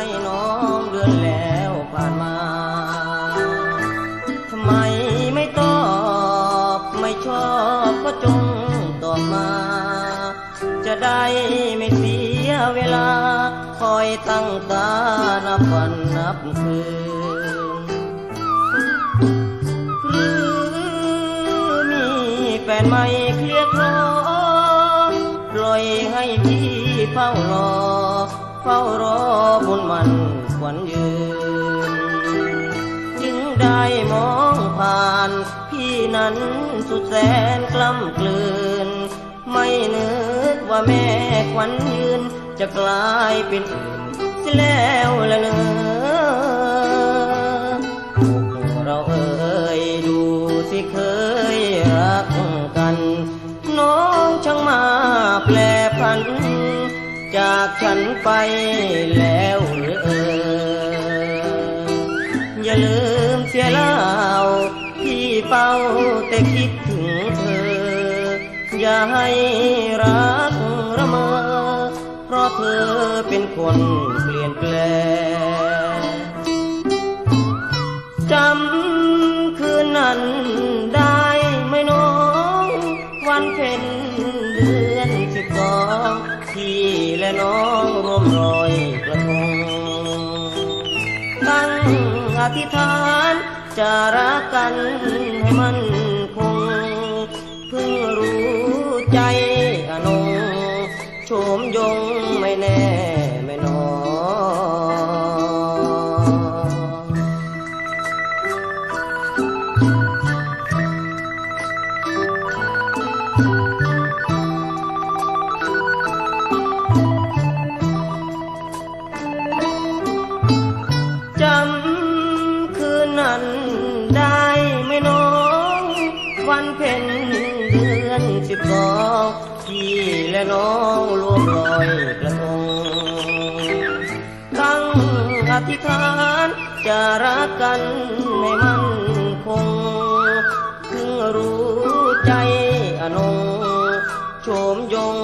ให้น้องเดือนแล้วผ่านมาทำไมไม่ตอบไม่ชอบก็จงตอบมา จะได้ไม่เสียเวลา คอยตั้งตานับวันนับคืนหรือมีแฟนใหม่เคลียร์คลอปล่อยให้พี่เฝ้ารอ มันขวัญยืน จึงได้มองผ่านพี่นั้นสุดแสนกล้ำกลืน ไม่นึกว่าแม่ขวัญยืน จะกลายเป็นอื่นเสียแล้วละเนออกเราเอ่ยดูสิเคยรักกัน น้องช่างมาแปลพัน จากฉันไปแล้ว อย่าลืมเสียเล่าพี่เป้าแต่คิดถึงเธอ อย่าให้รักระเมอเพราะเธอเป็นคนเปลี่ยนแปลงจำคืนนั้นได้ไหมน้อง วันเพ็ญเดือนสิบสองพี่และน้องร่วมรอย ธิษฐานจะรักกันให้มันคง เพิ่งรู้ใจอนงโฉมยงไม่แน่ สองพี่และน้องร่วมลอยกระทงตั้งอธิษฐานจะรักกันให้มันคงเพิ่งรู้ใจอนงโฉมยง